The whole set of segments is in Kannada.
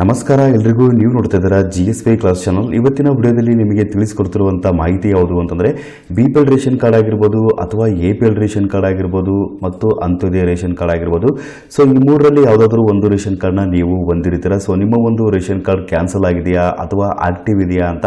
ನಮಸ್ಕಾರ, ಎಲ್ರಿಗೂ ನೀವು ನೋಡ್ತಾ ಇದ್ದೀರಾ G S P class channel ಇವತ್ತಿನ ವಿಡಿಯೋದಲ್ಲಿ ನಿಮಗೆ ತಿಳಿಸ್ಕೊಡ್ತಿರುವಂಥ ಮಾಹಿತಿ ಯಾವುದು ಅಂತಂದರೆ B P L ration card ಆಗಿರ್ಬೋದು ಅಥವಾ A P L ration card ಆಗಿರ್ಬೋದು ಮತ್ತು ಅಂತ್ಯೋದಯ ರೇಷನ್ ಕಾರ್ಡ್ ಆಗಿರ್ಬೋದು. ಸೊ ಈ ಮೂರರಲ್ಲಿ ಯಾವುದಾದ್ರೂ ಒಂದು ರೇಷನ್ ಕಾರ್ಡ್ನ ನೀವು ಹೊಂದಿರ್ತೀರ? ಸೊ ನಿಮ್ಮ ಒಂದು ರೇಷನ್ ಕಾರ್ಡ್ ಕ್ಯಾನ್ಸಲ್ ಆಗಿದೆಯಾ ಅಥವಾ ಆಕ್ಟಿವ್ ಇದೆಯಾ ಅಂತ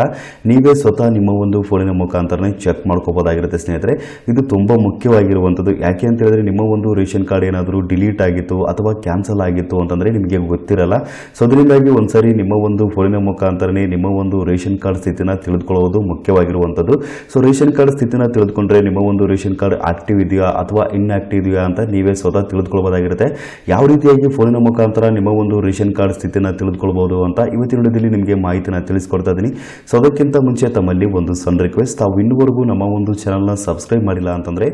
ನೀವೇ ಸ್ವತಃ ನಿಮ್ಮ ಒಂದು ಫೋನಿನ ಮುಖಾಂತರನೇ ಚೆಕ್ ಮಾಡ್ಕೋಬೋದಾಗಿರುತ್ತೆ ಸ್ನೇಹಿತರೆ. ಇದು ತುಂಬ ಮುಖ್ಯವಾಗಿರುವಂಥದ್ದು. ಯಾಕೆ ಅಂತ ಹೇಳಿದ್ರೆ, ನಿಮ್ಮ ಒಂದು ರೇಷನ್ ಕಾರ್ಡ್ ಏನಾದರೂ ಡಿಲೀಟ್ ಆಗಿತ್ತು ಅಥವಾ ಕ್ಯಾನ್ಸಲ್ ಆಗಿತ್ತು ಅಂತಂದರೆ ನಿಮಗೆ ಗೊತ್ತಿರಲ್ಲ. ಸೊ ಅದರಿಂದಾಗಿ ಒಂದ್ಸರಿ ನಿಮ್ಮ ಒಂದು ಫೋನಿನ ಮುಖಾಂತರನೇ ನಿಮ್ಮ ಒಂದು ರೇಷನ್ ಕಾರ್ಡ್ ಸ್ಥಿತಿನ ತಿಳಿದುಕೊಳ್ಳುವುದು ಮುಖ್ಯವಾಗಿರುವಂಥದ್ದು ಸೊ ರೇಷನ್ ಕಾರ್ಡ್ ಸ್ಥಿತಿನ ತಿಳಿದುಕೊಂಡ್ರೆ ನಿಮ್ಮ ಒಂದು ರೇಷನ್ ಕಾರ್ಡ್ ಆಕ್ಟಿವ್ ಇದೆಯಾ ಅಥವಾ ಇನ್ಆಕ್ಟಿವ್ ಇದೆಯಾ ಅಂತ ನೀವೇ ಸ್ವತಃ ತಿಳಿದುಕೊಳ್ಬೋದಾಗಿರುತ್ತೆ ಯಾವ ರೀತಿಯಾಗಿ ಫೋನಿನ ಮುಖಾಂತರ ನಿಮ್ಮ ಒಂದು ರೇಷನ್ ಕಾರ್ಡ್ ಸ್ಥಿತಿನ ತಿಳಿದುಕೊಳ್ಬೋದು ಅಂತ ಇವತ್ತಿನ ವಿಡಿಯೋದಲ್ಲಿ ನಿಮಗೆ ಮಾಹಿತಿನ ತಿಳಿಸ್ಕೊಡ್ತಾ ಇದ್ದೀನಿ. ಸೊ ಅದಕ್ಕಿಂತ ಮುಂಚೆ ತಮ್ಮಲ್ಲಿ ಒಂದು ಸಣ್ಣ ರಿಕ್ವೆಸ್ಟ್ ತಾವು ಇನ್ನುವರೆಗೂ ನಮ್ಮ ಒಂದು ಚಾನಲ್ನ ಸಬ್ಸ್ಕ್ರೈಬ್ ಮಾಡಿಲ್ಲ ಅಂತಂದರೆ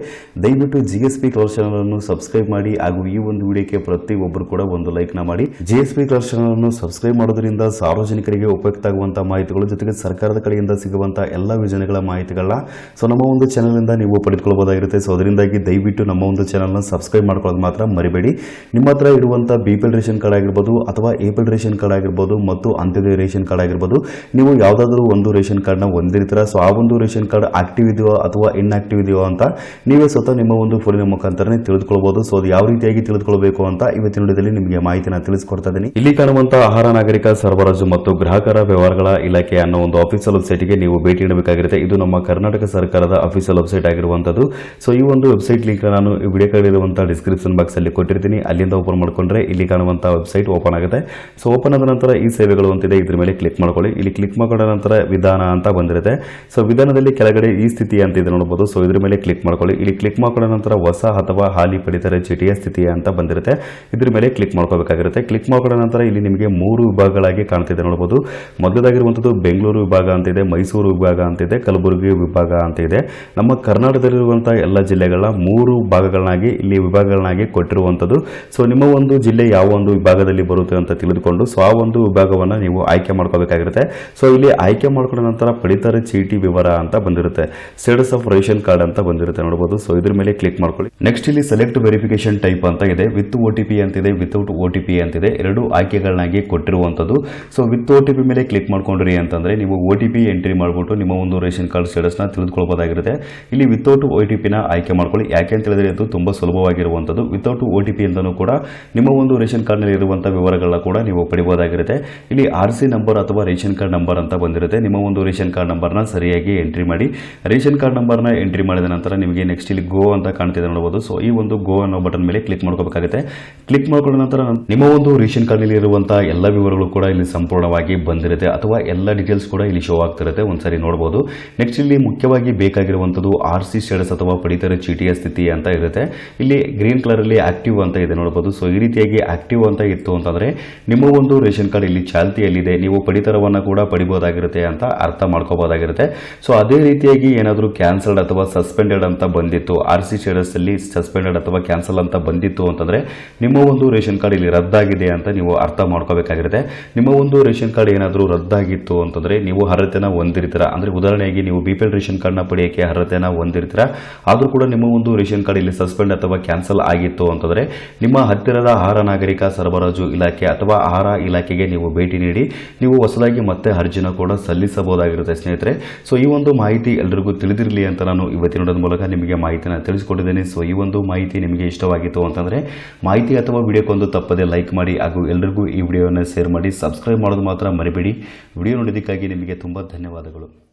ದಯವಿಟ್ಟು ಜಿ ಎಸ್ ಪಿ ಕಲರ್ ಚಾನಲನ್ನು ಸಬ್ಸ್ಕ್ರೈಬ್ ಮಾಡಿ ಹಾಗೂ ಈ ಒಂದು ವಿಡಿಯೋಕ್ಕೆ ಪ್ರತಿ ಒಬ್ಬರು ಕೂಡ ಒಂದು ಲೈಕ್ನ ಮಾಡಿ. ಜಿ ಎಸ್ ಪಿ ಕಲರ್ ಚಾನಲನ್ನು ಸಬ್ಸ್ಕ್ರೈಬ್ ಮಾಡೋದ್ರಿಂದ ಸಾರ್ವಜನಿಕರಿಗೆ ಉಪಯುಕ್ತ ಆಗುವಂಥ ಮಾಹಿತಿಗಳು, ಜೊತೆಗೆ ಸರ್ಕಾರದ ಕಡೆಯಿಂದ ಸಿಗುವಂಥ ಎಲ್ಲ ಯೋಜನೆಗಳ ಮಾಹಿತಿಗಳನ್ನ ಸೊ ನಮ್ಮ ಒಂದು ಚಾನಲಿಂದ ನೀವು ಪಡೆದುಕೊಳ್ಬೋದಾಗಿರುತ್ತೆ. ಸೊ ಅದರಿಂದಾಗಿ ದಯವಿಟ್ಟು ನಮ್ಮ ಒಂದು ಚಾನಲ್ನ ಸಬ್ಸ್ಕ್ರೈಬ್ ಮಾಡ್ಕೊಳ್ಳೋದು ಮಾತ್ರ ಮರಿಬೇಡಿ. ನಿಮ್ಮ ಹತ್ರ ಇರುವಂಥ ಬಿ ಪಿ ರೇಷನ್ ಕಾರ್ಡ್ ಆಗಿರ್ಬೋದು ಅಥವಾ ಎ ಪಿ ರೇಷನ್ ಕಾರ್ಡ್ ಆಗಿರ್ಬೋದು ಮತ್ತು ಅಂತ್ಯೋದಯ ರೇಷನ್ ಕಾರ್ಡ್ ಆಗಿರ್ಬೋದು, ನೀವು ಯಾವುದಾದ್ರೂ ಒಂದು ರೇಷನ್ ಕಾರ್ಡ್ನ ಹೊಂದಿರ್ತೀರ? ಸೊ ಆ ಒಂದು ರೇಷನ್ ಕಾರ್ಡ್ ಆಕ್ಟಿವ್ ಇದೆಯೋ ಅಥವಾ ಇನ್ಆಕ್ಟಿವ್ ಇದೆಯೋ ಅಂತ ನೀವೇ ಸ್ವತಃ ನಿಮ್ಮ ಒಂದು ಫೋನಿನ ಮುಖಾಂತರನೇ ತಿಳಿದುಕೊಳ್ಬೋದು. ಸೊ ಅದು ಯಾವ ರೀತಿಯಾಗಿ ತಿಳಿದುಕೊಳ್ಬೇಕು ಅಂತ ಇವತ್ತಿನ ನಿಮಗೆ ಮಾಹಿತಿನ ತಿಳಿಸ್ಕೊಡ್ತಾ ಇದ್ದೀನಿ. ಇಲ್ಲಿ ಕಾಣುವಂತ ಆಹಾರ ನಾಗರಿಕ, ಸರಬರಾಜು ಮತ್ತು ಗ್ರಾಹಕರ ವ್ಯವಹಾರಗಳ ಇಲಾಖೆ ಅನ್ನೋ ಒಂದು ಆಫೀಸಿಯಲ್ ವೆಬ್ಸೈಟ್ಗೆ ನೀವು ಭೇಟಿ ನೀಡಬೇಕಾಗಿರುತ್ತೆ. ಇದು ನಮ್ಮ ಕರ್ನಾಟಕ ಸರ್ಕಾರದ ಅಫಿಷಿಯಲ್ ವೆಬ್ಸೈಟ್ ಆಗಿರುವಂಥದ್ದು. ಸೊ ಈ ಒಂದು ವೆಬ್ಸೈಟ್ ಲಿಂಕ್ ನಾನು ವಿಡಿಯೋ ಕಡೆಯಿರುವಂತಹ ಡಿಸ್ಕ್ರಿಪ್ಷನ್ ಬಾಕ್ಸ್ ಅಲ್ಲಿ ಕೊಟ್ಟಿರ್ತೀನಿ. ಅಲ್ಲಿಂದ ಓಪನ್ ಮಾಡ್ಕೊಂಡ್ರೆ ಇಲ್ಲಿ ಕಾಣುವಂತ ವೆಬ್ಸೈಟ್ ಓಪನ್ ಆಗುತ್ತೆ. ಸೊ ಓಪನ್ ಆದ ನಂತರ ಈ ಸೇವೆಗಳು ಅಂತಿದೆ. ಇದ್ರ ಮೇಲೆ ಕ್ಲಿಕ್ ಮಾಡ್ಕೊಳ್ಳಿ. ಇಲ್ಲಿ ಕ್ಲಿಕ್ ಮಾಡಿಕೊಂಡ ನಂತರ ವಿಧಾನ ಅಂತ ಬಂದಿರುತ್ತೆ. ಸೊ ವಿಧಾನದಲ್ಲಿ ಕೆಳಗಡೆ ಈ ಸ್ಥಿತಿ ಅಂತ ಇದೆ ನೋಡಬಹುದು ಸೊ ಇದ್ರ ಮೇಲೆ ಕ್ಲಿಕ್ ಮಾಡ್ಕೊಳ್ಳಿ. ಇಲ್ಲಿ ಕ್ಲಿಕ್ ಮಾಡ್ಕೊಂಡ ನಂತರ ಹೊಸ ಅಥವಾ ಹಾಲಿ ಪಡಿತರ ಚೀಟಿಯ ಸ್ಥಿತಿ ಅಂತ ಬಂದಿರುತ್ತೆ. ಇದ್ರ ಮೇಲೆ ಕ್ಲಿಕ್ ಮಾಡ್ಕೋಬೇಕಾಗಿರುತ್ತೆ. ಕ್ಲಿಕ್ ಮಾಡ್ಕೊಂಡ ನಂತರ ಇಲ್ಲಿ ನಿಮಗೆ ವಿಭಾಗಗಳಾಗಿ ಕಾಣ್ತಿದೆ ನೋಡಬಹುದು ಮೊದಲದಾಗಿರುವಂಥದ್ದು ಬೆಂಗಳೂರು ವಿಭಾಗ ಅಂತ ಇದೆ ಮೈಸೂರು ವಿಭಾಗ ಅಂತ ಇದೆ ಕಲಬುರಗಿ ವಿಭಾಗ ಅಂತ ಇದೆ ನಮ್ಮ ಕರ್ನಾಟಕದಲ್ಲಿರುವಂತಹ ಎಲ್ಲ ಜಿಲ್ಲೆಗಳ ಮೂರು ಭಾಗಗಳನ್ನಾಗಿ ಇಲ್ಲಿ ವಿಭಾಗಗಳನ್ನಾಗಿ ಕೊಟ್ಟಿರುವಂಥದ್ದು. ಸೊ ನಿಮ್ಮ ಒಂದು ಜಿಲ್ಲೆ ಯಾವ ಒಂದು ವಿಭಾಗದಲ್ಲಿ ಬರುತ್ತೆ ಅಂತ ತಿಳಿದುಕೊಂಡು, ಸೊ, ಆ ಒಂದು ವಿಭಾಗವನ್ನು ನೀವು ಆಯ್ಕೆ ಮಾಡ್ಕೋಬೇಕಾಗಿರುತ್ತೆ. ಸೊ ಇಲ್ಲಿ ಆಯ್ಕೆ ಮಾಡ್ಕೊಂಡ ನಂತರ ಪಡಿತರ ಚೀಟಿ ವಿವರ ಅಂತ ಬಂದಿರುತ್ತೆ. ಸ್ಟೇಟಸ್ ಆಫ್ ರೇಷನ್ ಕಾರ್ಡ್ ಅಂತ ಬಂದಿರುತ್ತೆ ನೋಡಬಹುದು ಸೊ ಇದ್ರ ಮೇಲೆ ಕ್ಲಿಕ್ ಮಾಡ್ಕೊಳ್ಳಿ. ನೆಕ್ಸ್ಟ್ ಇಲ್ಲಿ ಸೆಲೆಕ್ಟ್ ವೆರಿಫಿಕೇಶನ್ ಟೈಪ್ ಅಂತ ಇದೆ. ವಿತ್ ಒ ಟಿ ಪಿ ಅಂತಿದೆ ವಿತೌಟ್ ಅಂತ ಅಂತಿದೆ. ಎರಡು ಆಯ್ಕೆಗಳನ್ನಾಗಿ ಕೊಟ್ಟಿರುವಂಥದ್ದು so with O T P ಮೇಲೆ ಕ್ಲಿಕ್ ಮಾಡ್ಕೊಂಡ್ರಿ ಅಂತಂದರೆ ನೀವು ಒ ಟಿ ಪಿ ಎಂಟ್ರಿ ಮಾಡಿಬಿಟ್ಟು ನಿಮ್ಮ ಒಂದು ರೇಷನ್ ಕಾರ್ಡ್ ಸ್ಟೇಟಸ್ನ ತಿಳಿದುಕೊಳ್ಬೋದಾಗಿರುತ್ತೆ. ಇಲ್ಲಿ ವಿತೌಟ್ ಒ ಟಿ ಪಿನ ಆಯ್ಕೆ ಮಾಡ್ಕೊಳ್ಳಿ. ಯಾಕೆ ಅಂತ ಹೇಳಿದ್ರೆ ಅದು ತುಂಬ ಸುಲಭವಾಗಿರುವಂಥದ್ದು ವಿತೌಟ್ ಒ ಟಿ ಪಿ ಕೂಡ ನಿಮ್ಮ ಒಂದು ರೇಷನ್ ಕಾರ್ಡ್ನಲ್ಲಿ ಇರುವಂಥ ವಿವರಗಳನ್ನ ಕೂಡ ನೀವು ಪಡಿಬೋದಾಗಿರುತ್ತೆ. ಇಲ್ಲಿ ಆರ್ ಸಿ ನಂಬರ್ ಅಥವಾ ರೇಷನ್ ಕಾರ್ಡ್ ನಂಬರ್ ಅಂತ ಬಂದಿರುತ್ತೆ. ನಿಮ್ಮ ಒಂದು ರೇಷನ್ ಕಾರ್ಡ್ ನಂಬರ್ನ ಸರಿಯಾಗಿ ಎಂಟ್ರಿ ಮಾಡಿ. ರೇಷನ್ ಕಾರ್ಡ್ ನಂಬರ್ನ ಎಂಟ್ರಿ ಮಾಡಿದ ನಂತರ ನಿಮಗೆ ನೆಕ್ಸ್ಟ್ ಇಲ್ಲಿ ಗೋ ಅಂತ ಕಾಣ್ತಿದೆ ನೋಡಬಹುದು ಸೊ ಈ ಒಂದು ಗೋ ಅನ್ನೋ ಬಟನ್ ಮೇಲೆ ಕ್ಲಿಕ್ ಮಾಡ್ಕೋಬೇಕಾಗುತ್ತೆ. ಕ್ಲಿಕ್ ಮಾಡ್ಕೊಂಡ ನಂತರ ನಿಮ್ಮ ಒಂದು ರೇಷನ್ ಕಾರ್ಡ್ನಲ್ಲಿ ಇರುವಂತಹ ಎಲ್ಲ ವಿವರಗಳು ಕೂಡ ಇಲ್ಲಿ ಸಂಪೂರ್ಣವಾಗಿ ಬಂದಿರುತ್ತೆ ಅಥವಾ ಎಲ್ಲ ಡೀಟೇಲ್ಸ್ ಕೂಡ ಇಲ್ಲಿ ಶೋ ಆಗ್ತಿರುತ್ತೆ. ಒಂದ್ಸರಿ ನೋಡಬಹುದು ನೆಕ್ಸ್ಟ್ ಇಲ್ಲಿ ಮುಖ್ಯವಾಗಿ ಬೇಕಾಗಿರುವಂತದ್ದು ಆರ್ ಸಿ ಸ್ಟೇಟಸ್ ಅಥವಾ ಪಡಿತರ ಚೀಟಿಯ ಸ್ಥಿತಿ ಅಂತ ಇರುತ್ತೆ. ಇಲ್ಲಿ ಗ್ರೀನ್ ಕಲರ್ ಅಲ್ಲಿ ಆಕ್ಟಿವ್ ಅಂತ ಇದೆ ನೋಡಬಹುದು ಸೊ ಈ ರೀತಿಯಾಗಿ ಆಕ್ಟಿವ್ ಅಂತ ಇತ್ತು ಅಂತಂದ್ರೆ ನಿಮ್ಮ ಒಂದು ರೇಷನ್ ಕಾರ್ಡ್ ಇಲ್ಲಿ ಚಾಲ್ತಿಯಲ್ಲಿದೆ. ನೀವು ಪಡಿತರವನ್ನ ಕೂಡ ಪಡಿಬಹುದಾಗಿರುತ್ತೆ ಅಂತ ಅರ್ಥ ಮಾಡ್ಕೋಬಹುದಾಗಿರುತ್ತೆ ಸೊ ಅದೇ ರೀತಿಯಾಗಿ ಏನಾದರೂ ಕ್ಯಾನ್ಸಲ್ಡ್ ಅಥವಾ ಸಸ್ಪೆಂಡೆಡ್ ಅಂತ ಬಂದಿತ್ತು ಆರ್ ಸಿ ಸ್ಟೇಟಸ್ ಅಲ್ಲಿ ಸಸ್ಪೆಂಡೆಡ್ ಅಥವಾ ಕ್ಯಾನ್ಸಲ್ ಅಂತ ಬಂದಿತ್ತು ಅಂತಂದ್ರೆ ನಿಮ್ಮ ಒಂದು ರೇಷನ್ ಕಾರ್ಡ್ ಇಲ್ಲಿ ರದ್ದಾಗಿದೆ ಅಂತ ನೀವು ಅರ್ಥ ಮಾಡ್ಕೋಬೇಕಾಗಿರುತ್ತೆ ನಿಮ್ಮ ಒಂದು ರೇಷನ್ ಕಾರ್ಡ್ ಏನಾದರೂ ರದ್ದಾಗಿತ್ತು ಅಂತಂದರೆ ನೀವು ಅರ್ಹತೆನ ಹೊಂದಿರ್ತೀರ? ಅಂದರೆ ಉದಾಹರಣೆಗೆ ನೀವು ಬಿ ಪಿ ಎಲ್ ರೇಷನ್ ಕಾರ್ಡ್ನ ಪಡೆಯೋಕ್ಕೆ ಅರ್ಹತೆನ ಹೊಂದಿರ್ತೀರ? ಆದರೂ ಕೂಡ ನಿಮ್ಮ ಒಂದು ರೇಷನ್ ಕಾರ್ಡ್ ಇಲ್ಲಿ ಸಸ್ಪೆಂಡ್ ಅಥವಾ ಕ್ಯಾನ್ಸಲ್ ಆಗಿತ್ತು ಅಂತಂದರೆ ನಿಮ್ಮ ಹತ್ತಿರದ ಆಹಾರ ನಾಗರಿಕ ಸರಬರಾಜು ಇಲಾಖೆ ಅಥವಾ ಆಹಾರ ಇಲಾಖೆಗೆ ನೀವು ಭೇಟಿ ನೀಡಿ, ನೀವು ಹೊಸದಾಗಿ ಮತ್ತೆ ಅರ್ಜಿನ ಕೂಡ ಸಲ್ಲಿಸಬಹುದಾಗಿರುತ್ತೆ ಸ್ನೇಹಿತರೆ. ಸೊ ಈ ಒಂದು ಮಾಹಿತಿ ಎಲ್ರಿಗೂ ತಿಳಿದಿರಲಿ ಅಂತ ನಾನು ಇವತ್ತಿನ ಮೂಲಕ ನಿಮಗೆ ಮಾಹಿತಿನ ತಿಳಿಸ್ಕೊಟ್ಟಿದ್ದೇನೆ. ಸೊ ಈ ಒಂದು ಮಾಹಿತಿ ನಿಮಗೆ ಇಷ್ಟವಾಗಿತ್ತು ಅಂತಂದರೆ ಮಾಹಿತಿ ಅಥವಾ ವಿಡಿಯೋಕ್ಕೊಂದು ತಪ್ಪದೆ ಲೈಕ್ ಮಾಡಿ ಹಾಗೂ ಎಲ್ರಿಗೂ ಈ ವಿಡಿಯೋನ ಶೇರ್ ಮಾಡಿ ಸಬ್ಸ್ಕ್ರೈಬ್ ಮಾಡೋದು ಮಾತ್ರ ಮರಿಬೇಡಿ. ವಿಡಿಯೋ ನೋಡಿದ್ದಕ್ಕಾಗಿ ನಿಮಗೆ ತುಂಬ ಧನ್ಯವಾದಗಳು.